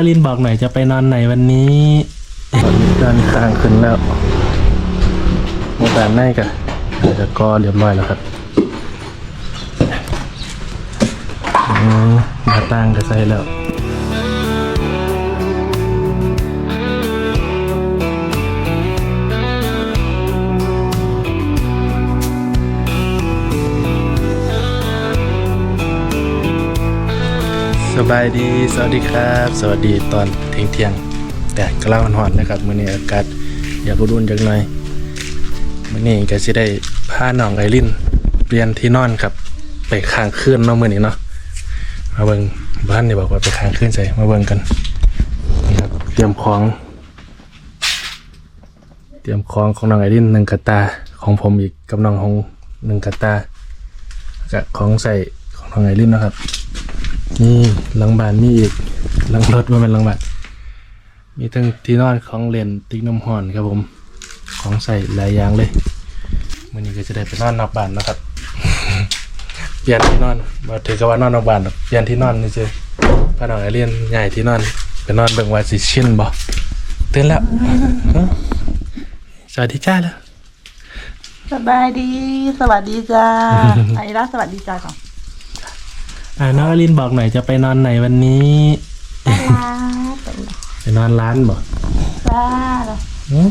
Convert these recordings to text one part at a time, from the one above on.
อลินบอกหน่อยจะไปนอนไหนวันนี้ตอนนี้เดินทางขึ้นแล้วโมการในกันเดี๋ยวจะกอเรียบร้อยแล้วครับอืมหน้าตั้งก็ใส่แล้ว บายดี สวัสดีครับ สวัสดีตอนเที่ยงเที่ยงแต่กำลังหอนๆนะครับมื้อนี้อากาศอยากรุ่นจักหน่อยมื้อนี้ก็สิได้พาน้องไอรินเปลี่ยนที่นอนครับ ไปค้างคืนเนาะมื้อนี้เนาะมาเบิ่งบ้านนี่บอกว่าไปค้างคืนใส่มาเบิ่งกันนี่ครับเตรียมของ เตรียมของของน้องไอรินหนึ่งกระตาของผมอีกกับน้องของหนึ่งกระตากับของใส่ของน้องไอรินนะครับ นี่หลังบ้านมีอีกหลังรถว่าเป็นหลังบ้านมีทั้งที่นอนของเล่นติ๊กน้ำหอนครับผม ของใส่หลายอย่างเลยวันนี้ก็จะได้ไปนอนนอกบ้านนะครับ เปลี่ยนที่นอนมาถือกับว่านอนนอกบ้านหรอกเปลี่ยนที่นอนนี่เจอพาน้องไอเลียนใหญ่ที่นอนไปนอนเบิ่งว่าสิชินบ่ตื่นแล้วฮะสวัสดีจ้าแล้วสบายดี สวัสดีจ้าไอ้รักสวัสดีจ้าก่อน อ่าน้องไอรินบอกหน่อยจะไปนอนไหนวันนี้จ้าไปนอนร้านบ่จ้าหือ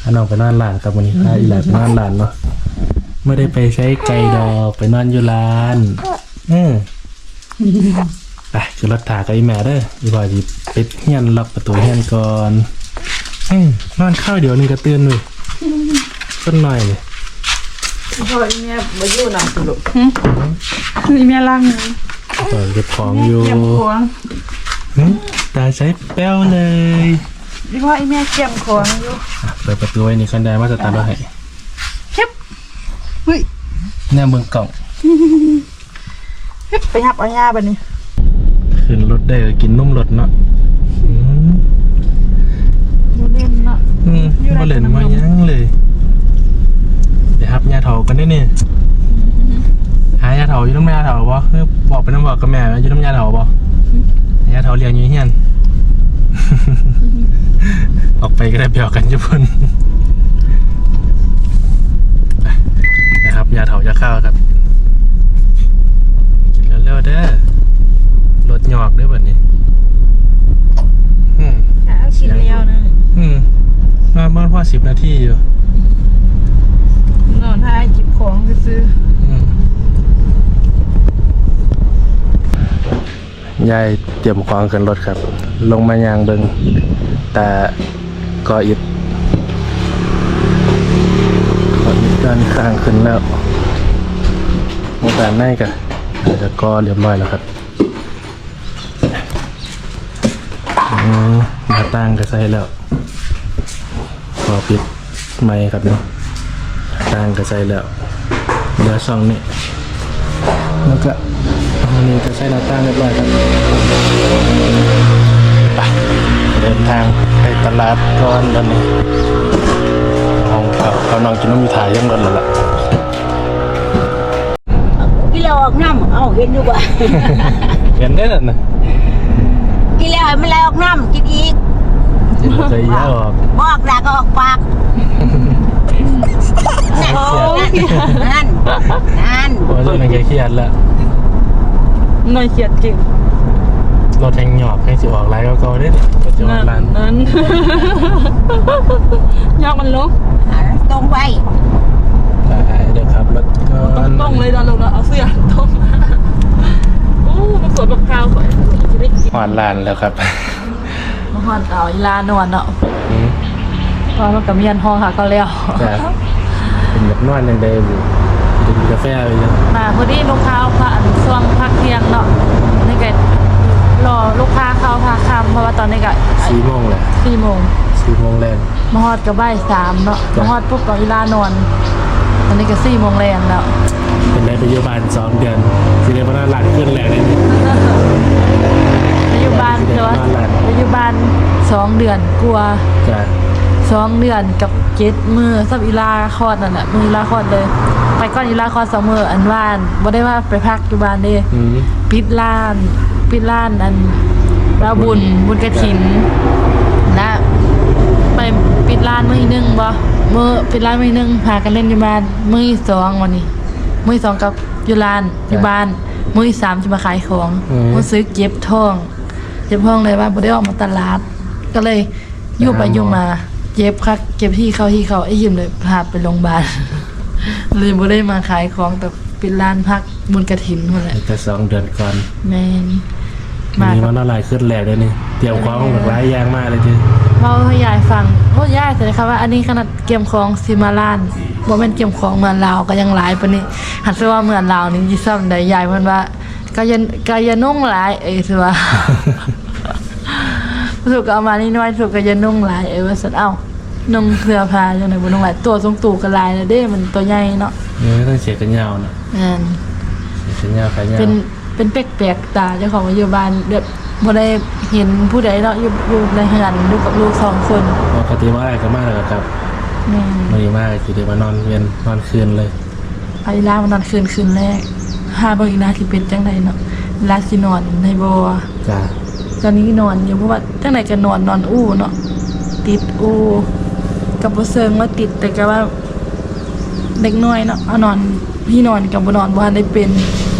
พาน้องไปนอนร้านครับวันนี้พาอีหลานไปนอนร้านเนาะไม่ได้ไปใช้ไกลดอกไปนอนอยู่ร้านเออไปคือรถถากับอีแม่เด้ออีบอยจีปิดเฮียนล็อกประตูเฮียนก่อนเอ้ยนอนข้าวเดี๋ยวนึงก็ตื่นเลยต้นหน่อยเลย พ่ออีเมียมาอยู่หนังสุดุอีเมียล่างนึงเปิดเก็บของอยู่เก็บขวงหึตาใช้แป้วเลยอีพ่ออีเมียเก็บขวงอยู่อะเปิดประตูไว้นี่คันใดมาสตาร์ทรถให้เก็บเฮ้ยแน่เบิ่งกล่องไปหับเอาหญ้าบัดนี้ขึ้นรถได้ก็กินนุ่มรถเนาะอืมอยู่เล่นเนาะอืมบ่เล่นมายังเลยเดี๋ยว ครับยาเถากันได้เนี่ยหายาเถาอยู่น้ำยาเถาบ่คือบอกไปน้ำบอกกับแม่ว่าอยู่น้ำยาเถาบ่ยาเถาเรียนอยู่เฮียนออกไปก็ได้เบียวกันญี่ปุ่นนะครับยาเถายาข้าวครับกินเร็วๆเด้อรถหยอกเด้อแบบนี้อืมเอาชิ้นเดียวนึงอืมมาเมื่อพอสิบนาทีอยู่ นอนท้ายจิบของซื้อยายเตรียมของขึ้นรถครับ ลงมายางเบิงแต่ก็อิดก็อิดด้านข้างขึ้นแล้วโมการในกันเดี๋ยวจะก็เรียบร้อยแล้วครับมหน้าตั้งก็ใส่แล้วพอปิดไม้ครับเนาะ หน้าตั้งก็ใส่แล้วเหลือสองนี่แล้วก็อันนี้ก็ใส่หน้าตั้งเรียบร้อยครับไปเดินทางไปตลาดก่อนตอนนี้ห้องเขาเขานอนกินน้ำมีถ่ายยังรถแล้วล่ะกินแล้วออกน้ำเอาเห็นอยู่บ่เห็นได้แล้วนะกินแล้วให้มันไหลออกน้ำกินอีกจิตใจแย่ออกบอกแล้วก็ออกปาก นั่น นั่นนั่นเพราะว่ามันแกเครียดล้วหน่อยเขียดเก่งรถแทงหยอกให้สิออกไลน์ก็ได้อก็จะออกร้านนั้นยอกมันลงตรงไปได้เดี๋ยวครับรถก็ตรงเลยตอนลงแล้วเอาเสื้อตรงโอ้มันสวยแบบข้าวสวยจะได้กินหวานลานแล้วครับมาฮอนเอาอีลานอนเนาะ อืมพอมันกับเมียนห้องค่ะก็แล้วแต่เป็นแบบนอนยังได้อยู่จะกินกาแฟไปยังมาพอดีลูกค้าพาอันช่วงพักเที่ยงเนาะนี่ก็รอลูกค้าเข้าพาคำเพราะว่าตอนนี้ก็สี่โมงแหละสี่โมงสี่โมงแรงมาฮอดกับบ่ายสามเนาะมาฮอดปุ๊บกับอีลานอนตอนนี้ก็สี่โมงแรงแล้วเป็นได้ไปอยู่บ้านสองเดือนสิได้มาหลานขึ้นแรงได้ไปอยู่บ้านแต่ว่าไปอยู่บ้านสองเดือนกลัวจ้ะ สองเดือนกับเจ็ดมือซับอีลาคลอดนั่นแหละมืออีลาคลอดเลย ไปก่อนอีลาคลอดสองมืออันว่านบ่ได้ว่าไปพักอยู่บ้านเด้อืมปิดร้าน ปิดร้านอันแล้วบุญบุญกระถินและไปปิดร้านมื้ออีกหนึงบ่มื้อปิดร้านมื้ออีกหนึงพากันเล่นอยู่บ้านมื้ออีกสองวันนี้มื้ออีกสองกับอยู่ร้านอยู่บ้านมื้ออีกสามจะมาขายของรู้สึกเจ็บท้องเจ็บท้องเลยว่าบ่ได้ออกมาตลาด ก็เลยอยู่ไปอยู่มา เจ็บคักเจ็บที่เขาที่เขาไอ้ยิมเลยพาไปโรงพยาบาล เลยบ่ได้มาขายของแต่ปิดร้านพักบุญกระถินนั่นแหละแต่สองเดือนก่อนแม่นมีมากัมับนอะไรขึ้นแหลกเลยนี่เตรียมของแบบร้ายแยงมากเลยทีเล่าให้ยายฟังโอ้ยายแต่นะคะว่าอันนี้ขนาดเกมของซิมาลานบ่แม่นเกมของเมืองลาวก็ยังหลายปานนี้หันซะว่าเมืองลาวนี่ยี่ซ้ำได้ยายเพิ่นว่าก็ยันก็ยันนุ่งหลายเอ้ยสิว่า สุกก็เอามานี่น้อยสุกก็ยันนุ่งหลายเอ้ยว่าซั่นเอ้านุ่งเสื้อผ้าจังได๋บ่นุ่งหลายตัวทรงตู่ก็หลายแล้วเด้มันตัวใหญ่เนาะเออต้องเสียกันยาวนะแม่นเสียกันยาวขายยาวเป็นเป็นแปลกๆตาเจ้าของอยู่บ้านแบบบ่ได้เห็นผู้ใดเนาะอยู่อยู่ในเฮือนอยู่กับลูกสองคนปกติว่าอะไรกันมากเลยครับแม่นไม่ดีมากคือเดี๋ยวมานอนเวียนนอนคืนเลยไปลามันนอนคืนคืนแรกหาเบิ่งอีลาสิเป็นจังไดเนาะอีลาสินอนในบ่จ้า ตอนนี้นอนอยู่เพราะว่าจังไดก็นอนนอนอู้เนาะติดอู้กับบ่เซิงว่าติดแต่ก็ว่าเด็กน้อยเนาะเอานอนพี่นอนกับบ่นอนบ่ทันได้เป็น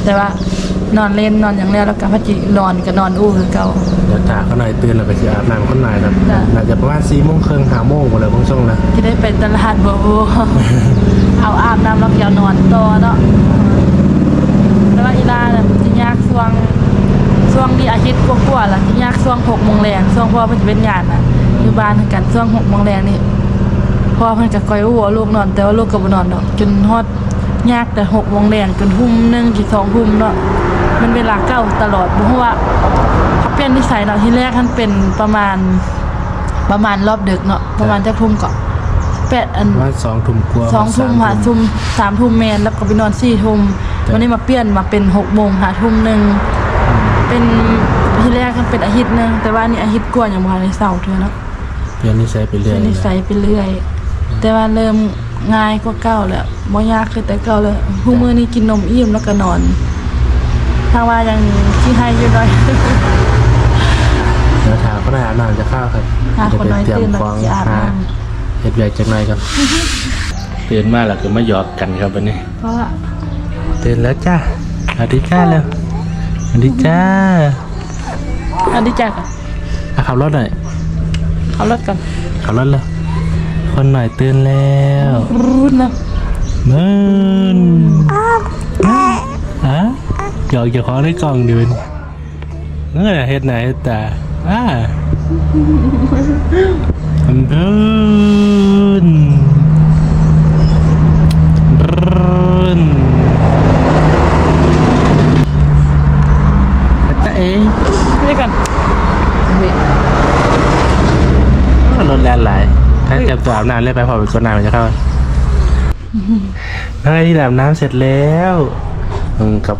แต่ว่านอนเล่นนอนอย่างแล้วแล้วก็พัจินอนก็นอนอู้คือเก่าเดี๋ยวตาเขาหน่อยตื่นแล้วก็จะอาบน้ำเขาหน่อยนะจ้ะน่าจะประมาณสี่โมงครึ่งห้าโมงหมดเลยบางช่วงนะจะได้ไปตลาดบ่โอ้เอาอาบน้ำแล้วก็นอนต่อเนาะแต่ว่าอีลาน่ะสิยากช่วง ช่วงที่อาทิตย์กว่าๆล่ะที่ยากช่วงหกโมงแรงช่วงพ่อเพิ่นจะเป็นงานน่ะอยู่บ้านกันช่วงหกโมงแรงนี่พ่อเพิ่นก็คอยว่าลูกนอน แต่ว่าลูกก็บ่นอนดอกจนฮอดยากแต่หกโมงแรงจนทุ่มหนึงถึงสองทุ่มเนาะมันเวลาเก้าตลอดบ่ฮู้ว่าเขาเปลี่ยนนิสัยเนาะที่แรกท่านเป็นประมาณประมาณรอบดึกเนาะประมาณจักทุ่มก็แปดอันประมาณสองทุ่มกว่าสองทุ่มหาทุ่มสามทุ่มแมนแล้วก็ไปนอนสี่ทุ่มวันนี้มาเปลี่ยนมาเป็นหกโมงหาทุ่มหนึ่ง เป็นที่แรกมันเป็นอาทิตย์หนึงแต่ว่านี่อาทิตย์กว่าอย่างมาในเสาร์เธอเนาะเปลี่ยนนิสัยไปเรื่อยเป็นนิสัยไปเรื่อย แต่ว่าเริ่มง่ายกว่าเก่าแล้วบ่ยากคือแต่เก่าเลยผู้มือนี่กินนมอิ่มแล้วก็นอน ถ้าว่ายังขี้ให้อยู่หน่อยเดี๋ยวถามเขาหน่อยอาบน้ำจะเข้าวครับหาคนน้อยเดี๋วตื่นไปมาเตรียมของจะอาบหาน้เห็ดใหญ่จังหน่อยครับ ตื่นมาแล้วก็มาหยอกกันครับวันนี้ำเพราะว่า ตื่นแล้วจ้าสวัสดีจ้าแล้ว สวัสดีจ้าอันนี้จักอะอะขับรถหน่อยเอารถก่อนขับรถแล้วคนหน่อยตื่นแล้วรูดนะมึนฮะหยอกเจะของในกล่องดิเป็นเงื่อนเฮ็ดไหนเฮ็ดตาอ่าบึ้นบึ้นตาเอ๋ นี่ก่อนนี่ รถแล่นหลายถ้าเจ็บ ตัวอาบน้ำเล่นไปพอไปกดน้ำมันจะเข้าเฮ้ที่อาบน้ำเสร็จแล้วกับ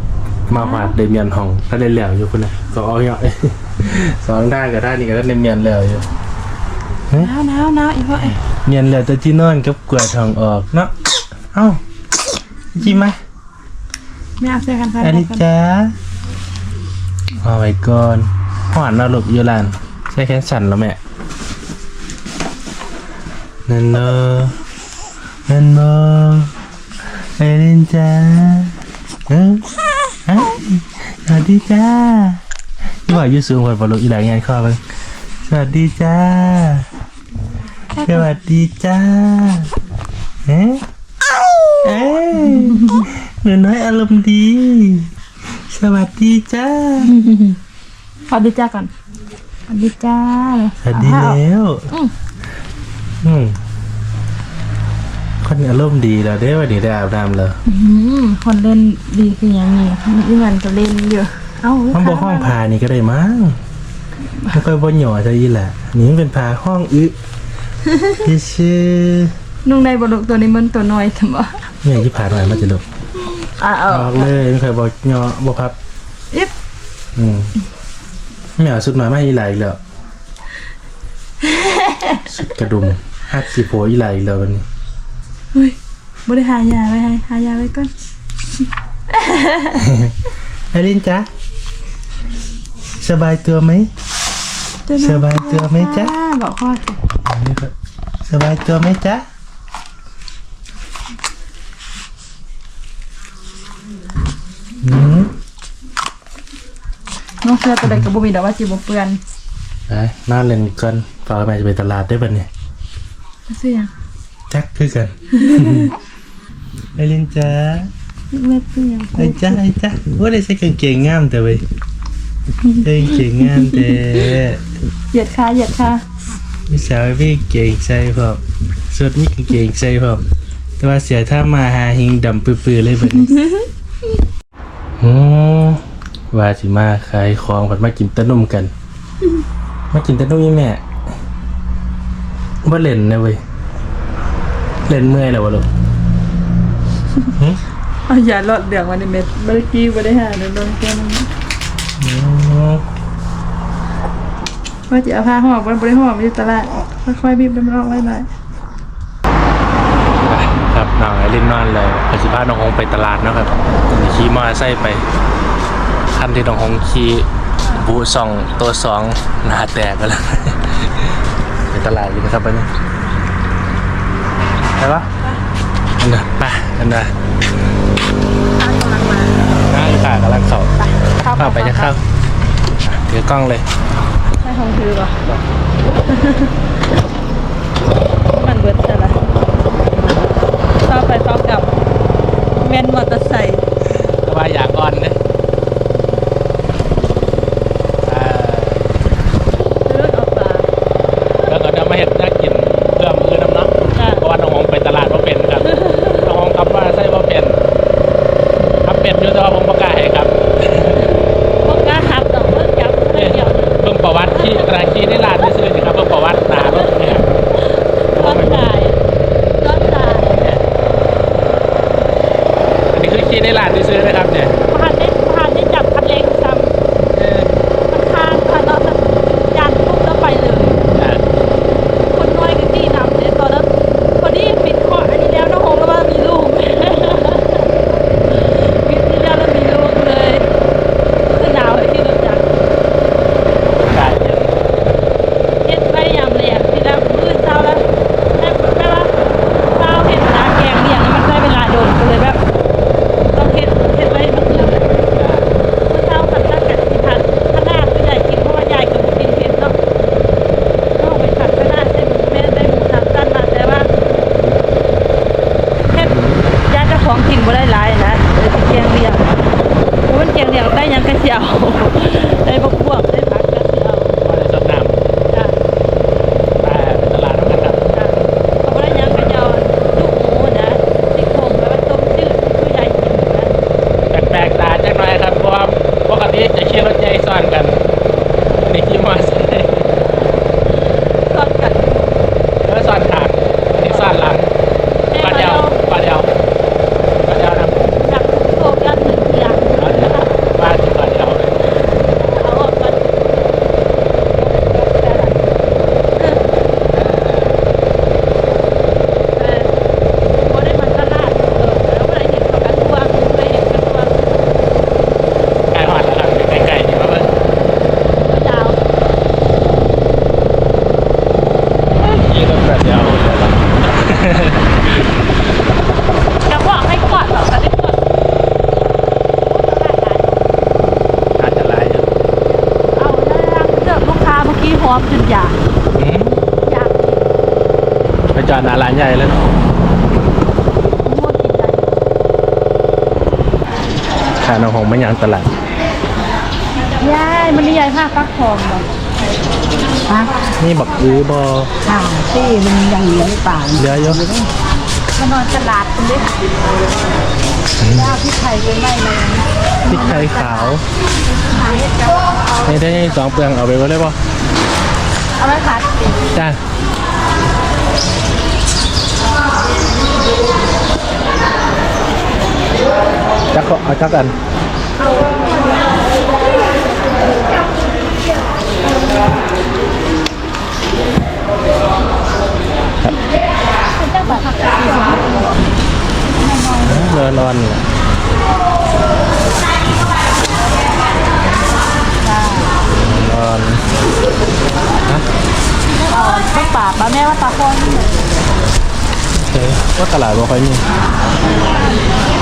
มาหวาดเดเมียนห้องถ้าเล่นเหลวอยู่คุณนะก็เอาเหยาะสองด้านกับด้านนี้ก็ได้เดเมียนเหลวอยู่หนาวหนาวหนาวอีกพ่อเมียนเหลวแต่ที่นอนกับกวดห้องออกเนาะเอ้าจริงไหมไม่เอาเสื้อกันฟ้าอันนี้จ้าเอาไว้ก่อนหวานเราหลบอยู่ลานใช้แขนสั่นแล้วแม่ นั่นเนอะนั่นเนอะไอรินจ้าเออฮะสวัสดีจ้าที่ว่าอยูสูงกว่าบอลลูอีหลายงานข้อเบ้างสวัสดีจ้า สวัสดีจ้าเอ๊ะเอ๊ะหนูน้อยอารมณ์ดี สวัสดีจ้า สวัสดีจ้าก่อนสวัสดีจ้าสวัสดีแล้ว อืมอืมคนอารมณ์ดีแล้วได้วันนี้ได้อาบน้ำแล้วอืมคนเล่นดีคืออย่างนี้นี่มันก็เล่นเยอะเอ้าห้องบอกห้องพานี่ก็ได้มั้งไม่ค่อยบ่หย่อซะอีแหละนี่มันเป็นพาห้องอึที่ชื่อนุ่งในบลุกตัวนี้มันตัวน้อยถึงบ่เนี่ยที่ผ่านมามันจะลุกอะเอาออกเลยไม่เคยบอกหย่อบอกครับ อิบอืมไม่เอาสุดหน่อยไม่อีไหลอีกแล้วสุดกระดุม ฮัดสิโผอีไหลอีกแล้ววันนี้เฮ้ยบ่ได้หายาไว้ให้หายาไว้ก่อนไอรินจ๊ะสบายตัวไหมสบายตัวไหมจ๊ะ บอกพ่อสิอันนี้ก็สบายตัวไหมจ๊ะอืมน้องเสื้อตัวใดกับบุมีแต่ว่าจีบเปื้อนไปน่าเล่นก่อนฝ่าไปจะไปตลาดได้ปะเนี่ย เสื้อยังจักคือกันไอลินจ้าเม็ดเสื้อยังไอจ้าไอจ้าว่าได้ใส่กางเกงงามแต่เว้ยใส่กางเกงงามแต่เหยียดขาเหยียดขามีสาวพี่เกงใส่พร้อมสุดมีกางเกงใส่พร้อมแต่ว่าเสียถ้ามาหาหิงดำปื้อๆเลยแบบนี้อืมว่าสิมาขายของผัดมากินแตะนุ่มกัน มากินแตะนุ่มยี่แม่ ว่าเล่นนะเว้ยเล่นเมื่อยแล้ววะลูกเอาอย่าหลอดเหลืองมาในเม็ดเมื่อกี้ไม่ได้หาเดินโดนแก้มอืมว่าจะเอาผ้าห่อมันบริห่อมาอยู่ตลาดค่อยๆบีบน้ำร้อนไว้หน่อยครับน้องไอรินนอนเลยปัจจุบันน้องฮงไปตลาดเนาะครับขี่มอเตอร์ไซค์ไปคันที่น้องฮงขี่บูสองตัวสองหน้าแตกไปแล้ว ไปตลาดอยู่นะครับวันนี้ไปปะอันน่ะไปอันน่ะกำลังมาน้าอยู่ค่ะกำลังเข้าเข้าเข้าไปจะเข้าถือกล้องเลยใช่ของถือป่ะมันเบิดใช่ไหมเข้าไปเข้ากลับแมนมอเตอร์ไซค์ se deja หอมจนอยากอืมอยากกินไปจอดหน้าร้านใหญ่เลยเนาะมั่วกินใจขาน้องหงไม่ยางตลาดยายมันนี่ยายผ้าฟักทองบ่ฮะนี่บักอื้อบอค่ะที่มันยังเหลือหรือเปล่าเหลือเยอะมานอนตลาดคุณเด้ย่าพี่ไทยไปไม่เลยพริกไทยขาวนี่ได้สองเปลืองเอาไปไว้เลยป่ะ เอาไว้ผัดจ้าจักก็เอาจักกัน ตลาดบ่ค่อยมี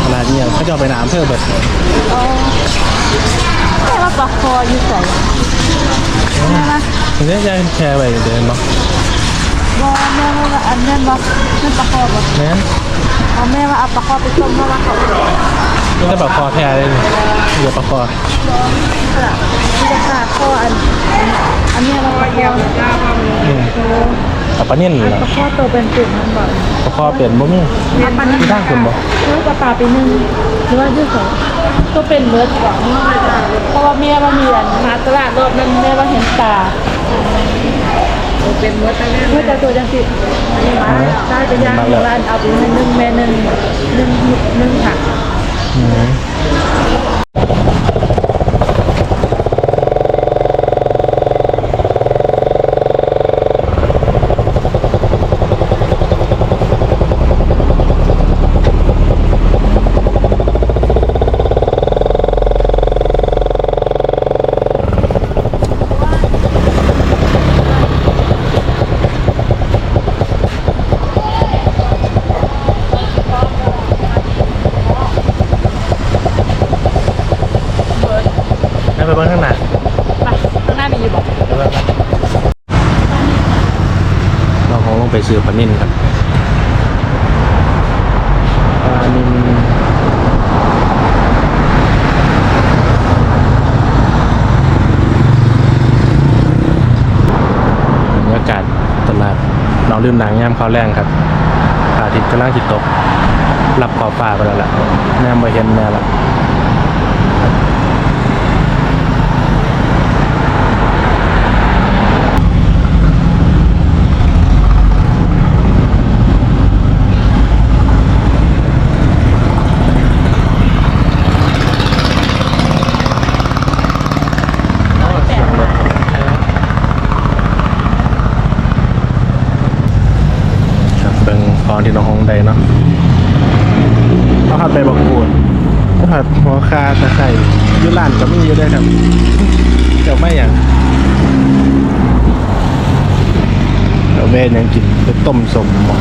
ตลาดเนี่ยเขาจะเอาไปน้ำเพื่อเบิดแม่ว่าปลาคออยู่ใส่ผมจะย้ายแชร์ไปเดินบ่บ่แม่ว่าอันนั้นบ่นั่นปลาคอบ่แม่นเอาแม่ว่าเอาปลาคอไปต้มเพราะว่าเขานี่จะปลาคอแท้เลยนี่เดี๋ยวปลาคอที่จะขาคออันอันนี้เราปลาคออืม เอาปลานิ่นเหรอปลาคอตัวเป็นจุ่มมันบ่ปลาคอเปลี่ยนบ่มีเอาปลาที่ทางคุณบ่เนื้อปลาปลาไปนึ่งหรือว่าที่สองก็เป็นเมือสองเพราะว่าแม่ว่ามีอันมาตลาดรอบนั้นแม่ว่าเห็นปลาเป็นเมือตะเล่เมื่อจะตัวจังสิมาได้จะย่างร้านเอาไปให้นึ่งแม่นึ่งนึ่งนึ่งผัก อืมแล้วไปเบิ่งข้างหน้า ไปข้างหน้ามีอยู่บอก ไปเบิ่งกันเราคงลงไปซื้อปลา นินครับปลานินบรรยากาศตลาดเราลืมหนังยามเขาวแรงครับอาทิตย์กำลังจิตตกรับขอบฟ้าไปแล้วล่ะแนมไปเห็นแน่ละ ครับเบิ่งพรที่น้องฮงได้เนาะเอาหัดไปบักกูดเอาหัดหัวคาตะไคร้อยุลานก็มีอยู่ด้วยครับ เจ้าไม่อย่างเราเวนยังกินไป ต้มสมบ่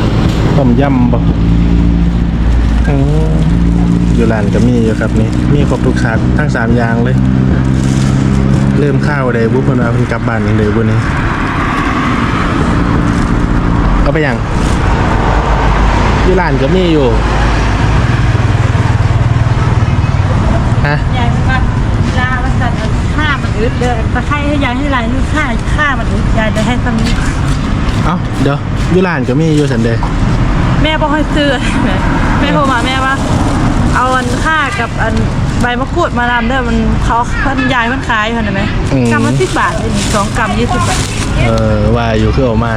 ต้มยำบ่อืมอยุลานก็มีอยู่ครับนี่มีครบทุกชาติทั้งสามอย่างเลย เริ่มข้าวได้บุ้เพิ่นว่าเพิ่นกลับบ้านอีกเลยบุ้นี้เอาไปยังที่ร้านก็มีอยู่ฮะยายว่าลาว่าสัตว์ฆ่ามันอึดเดินตะไคร้ให้ยายให้ไรนี่ฆ่าฆ่ามันอึดยายจะให้ซ้ำนี้เอ้าเดี๋ยว อยู่ร้านก็มีอยู่สันเดย์แม่บอกให้ซื้อแม่โทรมาแม่ว่า เอาอันค่ากับอันใบมะกรูดมาลำเด้อมันเขาเพันยายมันขายเห็นไหมกำละสิบบาทเลยสองกำยี่สิบบาทเออว่าอยู่คือออกมา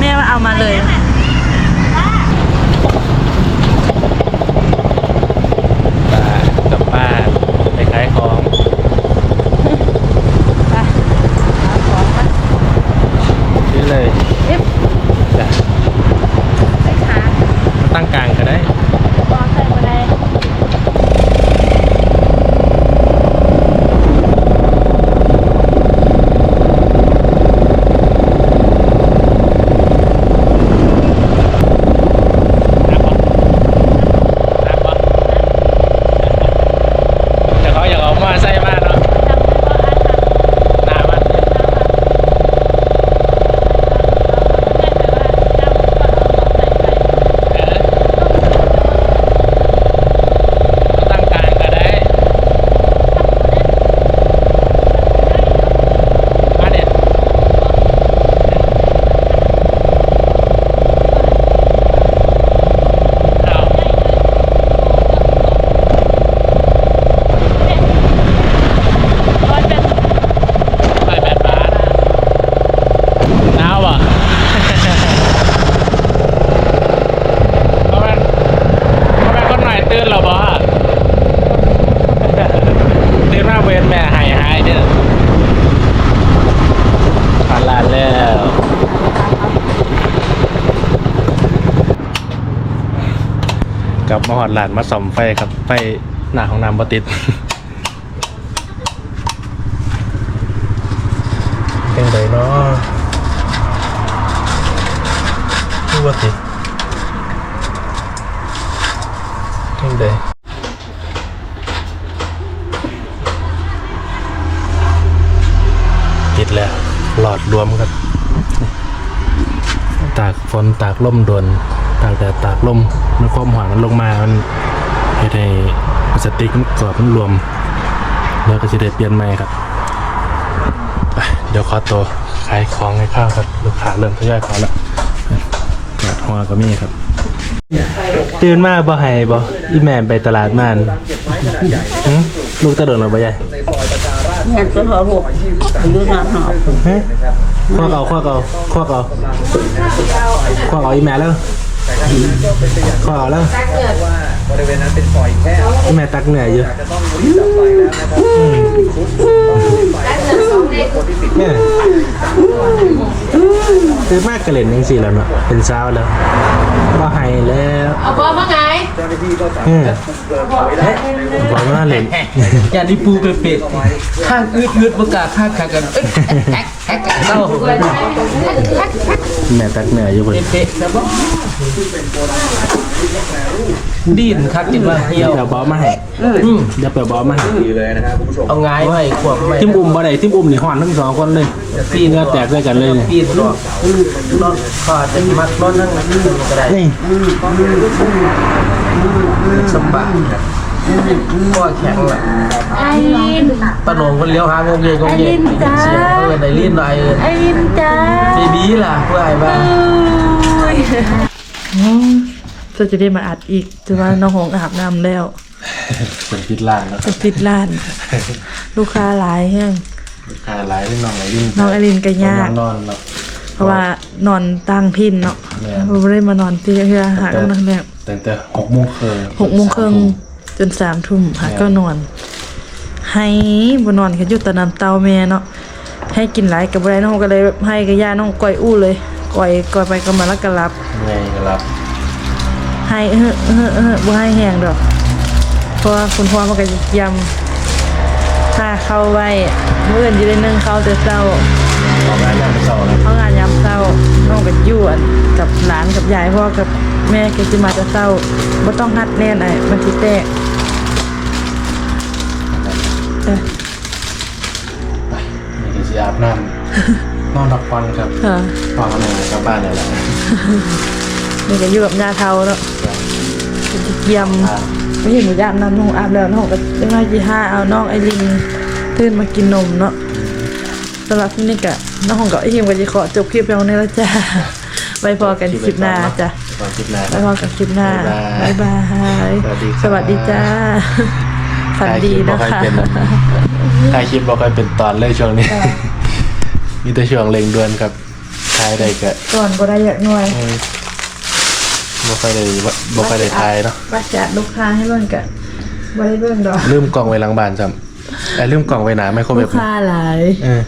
แม่ว่าเอามาเลย ตากับป้าไปขายของ ไปเอาของมา นี่เลย เอ๊ะ จ้ะ ไปขา มาตั้งกลางก็ได้ บอใส่มาได้ แต่เขาอยากเอามาใส่มากเนาะ จำได้ว่าอาหาร หน้ามัน แม่แต่ว่าเจ้าก็เอาของใส่ไป เออตั้งกลางก็ได้มาเด็ดเอา ร้อยเป็น ไปแปดบาทหนาวอะ เพราะมันเพราะมันคนหน่อยตื่นเหรอบ่ตื่นมาเวนแม่หายหายเด้อผ่านลานแล้ว กลับมาหอ ดหลานมาส่อมไฟครับ ไฟหน้าของน้ำบ่ติดเป็นไดเนาะว่ติทั้งใดติดแล้วหลอดรวมครับตากฝนตากลมโดนตากแดดตากลม มันความหวานมันลงมา มันเฮ็ดให้พลาสติกมันกรอบมันรวม แล้วก็จะได้เปลี่ยนใหม่ครับไปเดี๋ยวขอตัวขายของให้ข้าวครับ ลูกค้าเริ่มทยอยเข้าแล้วกาดหัวก็มีครับตื่นมาบ่ให้บ่อีแม่ไปตลาดมานหึลูกตะโดนหรอบ่ยายเงินก็หอบหกดูหน้าหอบฮะควักเอาควักเอาควักเอาควักเอาอีแม่แล้ว ควักเอาแล้วบริเวณนั้นเป็นซอยแคบอีแม่ตักเหนื่อยอยู่จะต้องรีบดับไฟแล้วนะครับอืมแม่ตื่น มากกระเล่นยังสี่แล้วเนาะเป็นเช้าแล้วบ่ให้แล้วเอาบอมาไงเจ้าหน้าที่ก็สาเอมารถอคุมเพลิงเอาไว้ได้นะครับบอกว่าเล่นอย่าดิปูเป็ดเป็ดข้างอืดอืดประกาศข้างขากันเอ้ยแอ๊กแอ๊กแอ๊กเศร้าแม่ตักเหนื่อยอยู่บนเป็ดเป็ดนะบ่ ดิ้นคักกินว่าเหี่ยวเดี๋ยวบอสมาให้อืมเดี๋ยวเปิดบอสมาให้ดีเลยนะครับคุณผู้ชมเอาง่ายไว้ขวบไว้ทิมอุ้มบ่ได้ทิมอุ้มนี่ห่อนทั้งสองคนเลยตีเนื้อแตกด้วยกันเลยเนี่ยปีนรอบรอบขาดจะมัดรอบนั่งนั่งก็ได้นี่สบายก็แข็งละไอรินปนงคนเลี้ยวหางงเงยงงเงยเสียงเออในลิ้นหน่อยเออไอรินจ้าเบบี้ล่ะเพื่อไอ้บ้าง จะจะได้มาอัดอีกจะว่าน้องหงอาบน้ำแล้วเป็นพิษล่างแล้วจะปิดร้าน ลูกค้าหลายแห้งขาหลายที่น้องไหลดิ้นน้องไอรินก็ยาก นอนแล้วเพราะว่านอนตั้งพินเนาะแม่เราไม่ได้มานอนที่เพื่อหากันนั่งแบบแต่แต่หกโมงครึ่งหกโมงครึ่งจนสามทุ่มหาก็นอน ให้บนนอนกันอยู่แต่น้ำเตาแม่เนาะให้กินหลายกับไรน้องก็เลยให้กับย่าน้องก่อยอู้เลยก่อยก่อยไปก็มาแล้วก็รับ ไงก็รับ ให้เออเออเออบ่ให้แห้งดอกเพราะว่าคุณพ่อมันก็ยำถ้าเข้าไว้เมื่ออื่นจะได้นึ่งเข้าวแต่เช้าออกงานยามเช้าแล้วเพราะงานยามเช้าน้องกับยู่อั่นกับหลานกับยายพ่อกับแม่ก็จะมาแต่เช้าบ่ต้องหัดแน่นไอ้มันสิแตกเอ้ยนี่คือสิอาบน้ำนอนพักผ่อนครับค่ะ พ่อกับแม่กลับบ้านแล้วแหละ นี่ก็อยู่กับยาเทาเนาะเป็นจิตเยี่ยมไม่เห็นหนูยามน้ำน้องอาบแล้วน้องก็ได้มาจีห้าเอาน้องไอรินตื่นมากินนมเนาะสำหรับที่นี่กะน้องของก็ไอริมก็จะขอจบคลิปแล้วนี่แล้วจ้าไว้พอกันคลิปหน้าจ้ะตอนคลิปหน้าไว้พอกันคลิปหน้าบ๊ายบายบ๊ายบายสวัสดีครับสวัสดีจ้าฝันดีนะถ่ายคะคลิปบ่อยเป็นถ่ายคลิปบ่ค่อยเป็นตอนเลยช่วงนี้มีแต่ช่วงเร่งด่วนครับถ่ายได้ก็ก่อนก็ได้อยากหน่วยเออ บ่ค่อยได้บ่บ่ค่อยได้ถ่ายเนาะว่าจะลูกค้าให้เบิ่งกันไว้เบิ่งดอกลืมกล่องไว้หลังบ้านซ้ำแต่ลืมกล่องไว้หนาไมโครเวลูฟกค้าหลายเออ